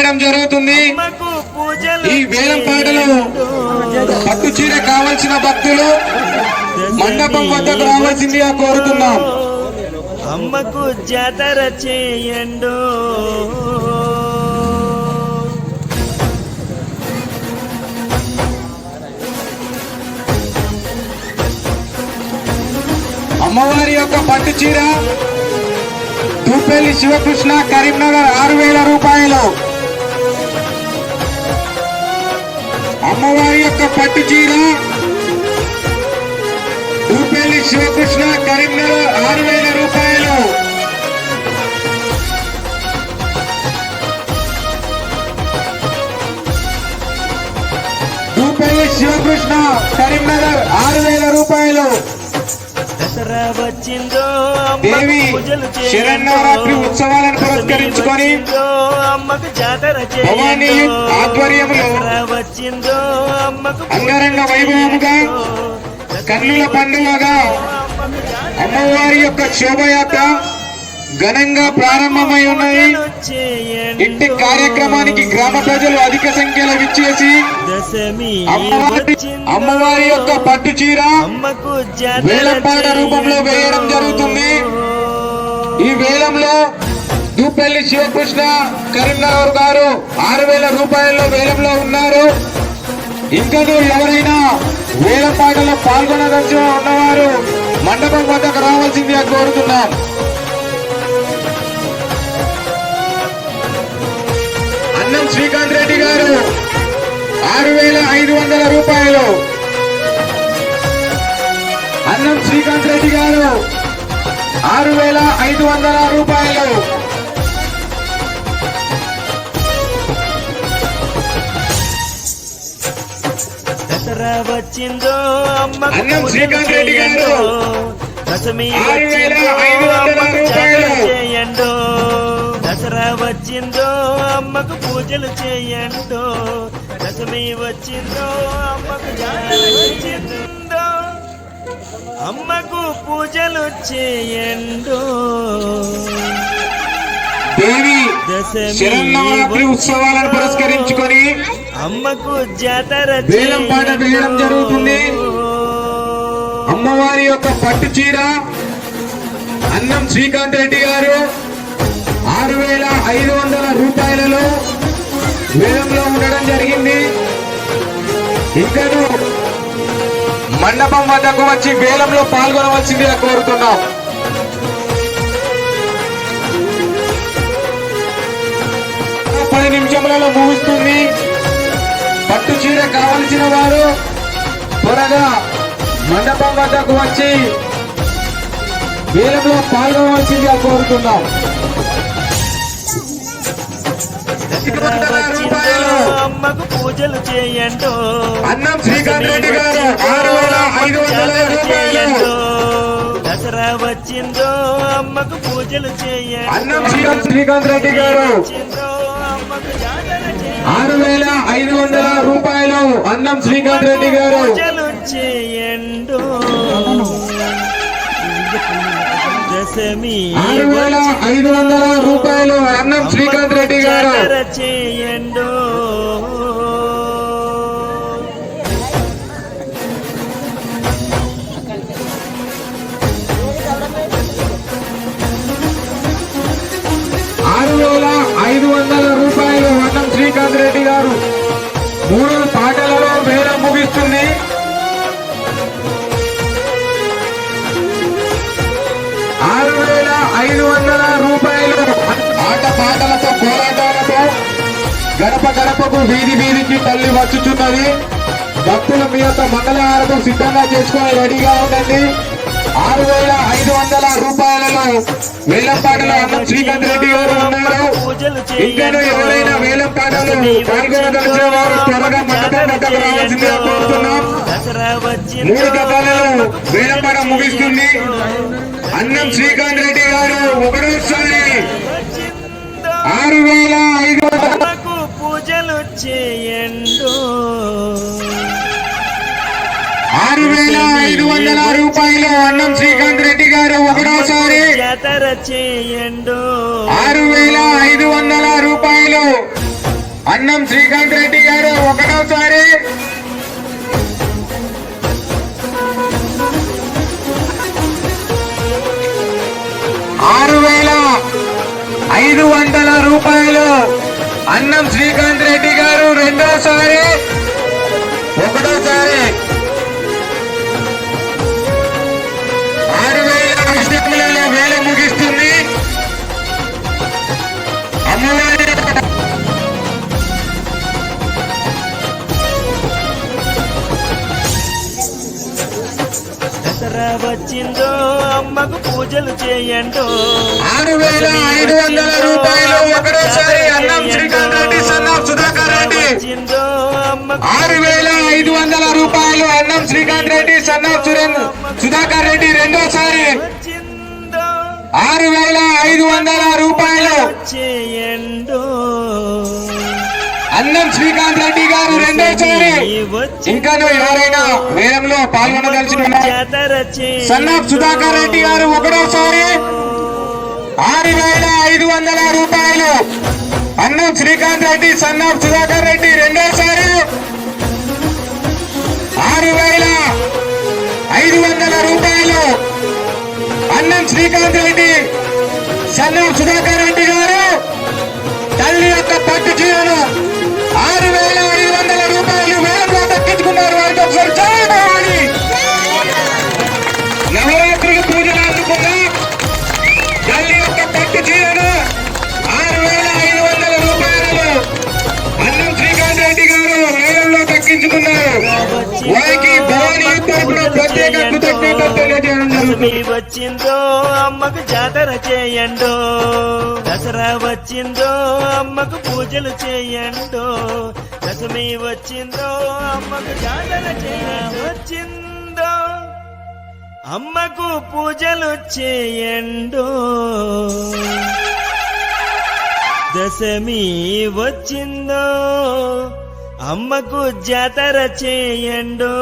వేయడం జరుగుతుంది. ఈ వేలం పాటలో పట్టు చీర కావలసిన భక్తులు మండపం వద్దకు రావాల్సిందిగా కోరుతున్నాం. అమ్మకు జాతర చేయండు. అమ్మవారి యొక్క పట్టు చీర తూపల్లి శివకృష్ణ కరీంనగర్ ఆరు వేల రూపాయలు. అమ్మవారి యొక్క పట్టు చీర. తూపల్లి శివకృష్ణ కరీంనగర్ ఆరు వేల రూపాయలు. తూపల్లి శివకృష్ణ కరీంనగర్ ఆరు వేల రూపాయలు. దేవి. శరన్నవరాత్రి ఉత్సవాలను పురస్కరించుకొని భవానీ. ఆధ్వర్యంలో అంగరంగ వైభవముగా కన్నుల పండుగగా అమ్మవారి యొక్క శోభయాత్ర ఘనంగా ప్రారంభమై చేయండు. ఇంటి కార్యక్రమానికి గ్రామ ప్రజలు అధిక సంఖ్యలో విచ్చేసి అమ్మవారి యొక్క పట్టు చీర వేలంపాట రూపంలో వేయడం జరుగుతుంది. ఈ వేలంలో దూపల్లి శివకృష్ణ కరీంనగర్ గారు ఆరు వేల రూపాయల్లో వేలంలో ఉన్నారు. ఇంకను ఎవరైనా వేలం పాటలో పాల్గొనదలిచి ఉన్నవారు మండపం వద్దకు రావాల్సిందిగా కోరుతున్నాం. అన్నం శ్రీకాంత్ రెడ్డి గారు. ఆరు వేల ఐదు వందల రూపాయలు. అన్నం శ్రీకాంత్ రెడ్డి గారు ఆరు వేల ఐదు వందల రూపాయలు. దసరా వచ్చిందో అన్నం శ్రీకాంత్ రెడ్డి గారు. దశమి వచ్చిందో చేయండు. దసరా వచ్చిందో అమ్మకు పూజలు చేయండు దశమి వచ్చిందో అమ్మకు జాతర వచ్చిందో అమ్మకు పూజలు చేయండు దేవి దశమి శరన్నవరాత్రి ఉత్సవాలను పురస్కరించుకొని అమ్మకు జాతర వేలం పాట వేయడం జరుగుతుంది. అమ్మవారి యొక్క పట్టు చీర అన్నం శ్రీకాంత్ రెడ్డి గారు ఆరు వేల ఐదు వందల రూపాయలలో వేలంలో ఉండడం జరిగింది. ఇద్దరు మండపం వద్దకు వచ్చి వేలంలో పాల్గొనవలసిందిగా కోరుతున్నాం. పది నిమిషములలో ముగుస్తుంది. పట్టు చీర కావలసిన వారు త్వరగా మండపం వద్దకు వచ్చి వేలంలో పాల్గొనవలసిందిగా కోరుతున్నాం. అమ్మకు పూజలు చేయండు. చేయండు. దసరా వచ్చిందో అమ్మకు పూజలు చేయండి. అన్నం శ్రీకాంత్ శ్రీకాంత్ రెడ్డి గారు. ఆరు వేల ఐదు వందల రూపాయలు. అన్నం శ్రీకాంత్ రెడ్డి గారు. పూజలు చేయండు. ఆరు వేల ఐదు వందల రూపాయలు అన్నం శ్రీకాంత్ రెడ్డి గారు. వందల రూపాయలు. ఆట పాటలతో పోరాటాలతో గడప గడపకు వీధి వీధికి తల్లి వచ్చుచున్నది. భక్తులు మీ యొక్క మంగళహారతం సిద్ధంగా చేసుకుని రెడీగా ఉండండి. ఆరు వేల ఐదు వందల రూపాయలలో వేలంపాటలో అన్న శ్రీకాంత్ రెడ్డి గారు ఉన్నారు. ఇంకా ఇంకనూ ఎవరైనా వేలంపాటలు పాల్గొనదలిచిన వారు త్వరగా మండపం వద్దకు రావాల్సిందిగా కోరుతున్నాం. మూడు గతాలలో వేలంపాట ముగిస్తుంది. అన్నం శ్రీకాంత్ రెడ్డి గారు వచ్చిందో ఆరు వేల ఐదు. వందల అమ్మకు పూజలు చేయండు. ఆరు వేల ఐదు వందల రూపాయలు అన్నం శ్రీకాంత్ రెడ్డి గారు ఒకటోసారి. జాతర చేయండు. ఆరు వేల ఐదు వందల రూపాయలు అన్నం శ్రీకాంత్ రెడ్డి గారు ఒకటోసారి. ఐదు వందల రూపాయలు. అన్నం శ్రీకాంత్ వచ్చిందో అమ్మకు పూజలు చేయండు. ఆరు వేల ఐదు వందల రూపాయలు ఒకటోసారి అన్నం శ్రీకాంత్ రెడ్డి సన్నాఫ్ సుధాకర్ రెడ్డి. వచ్చిందో అమ్మకు ఆరు వేల ఐదు వందల రూపాయలు అన్నం శ్రీకాంత్ రెడ్డి సన్నాఫ్ సురేంద్ర సుధాకర్ రెడ్డి రెండోసారి. ఆరు వేల ఐదు వందల రూపాయలు. చేయండు. అన్నం శ్రీకాంత్ రెడ్డి గారు రెండోసారి ఇంకా ఎవరైనా వేలంలో పాల్గొనదలిచిన సన్నాఫ్ సుధాకర్ రెడ్డి గారు ఒకటోసారి. ఆరు వేల ఐదు వందల రూపాయలు. అన్నం శ్రీకాంత్ రెడ్డి సన్నాఫ్ సుధాకర్ రెడ్డి రెండోసారి. ఆరు వేల ఐదు వందల రూపాయలు. అన్నం శ్రీకాంత్ రెడ్డి సన్నాఫ్ సుధాకర్ రెడ్డి గారు. తల్లి యొక్క పట్టు చీరను ఆరు వేల ఐదు వందల రూపాయలు వేలంలో దక్కించుకున్నారు వారికి ఒకసారి పూజలు అందుకున్న తల్లి యొక్క పట్టు చీరను ఆరు వేల ఐదు వందల రూపాయలు అన్నం శ్రీకాంత్ రెడ్డి గారు వేలంలో దక్కించుకున్నారు వారికి ప్రత్యేక కృత తెలియజేయడం జరుగుతుంది వచ్చిందో అమ్మకు జాతర చేయండో. దసరా వచ్చిందో అమ్మకు పూజలు చేయండో. దశమి వచ్చిందో అమ్మకు జాతర చేయ వచ్చిందో అమ్మకు పూజలు చేయండో. దశమి వచ్చిందో అమ్మకు జాతర చేయండు.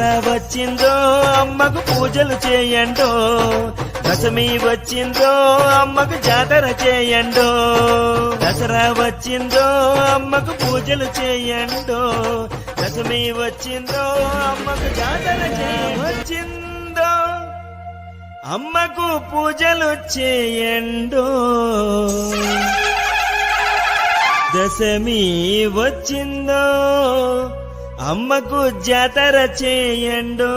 దసరా వచ్చిందో అమ్మకు పూజలు చేయండో దశమి వచ్చిందో అమ్మకు జాతర చేయండో దసరా వచ్చిందో అమ్మకు పూజలు చేయండో దశమి వచ్చిందో అమ్మకు జాతర వచ్చిందో అమ్మకు పూజలు చేయండో. దశమి వచ్చిందో అమ్మకు జాతర చేయండో.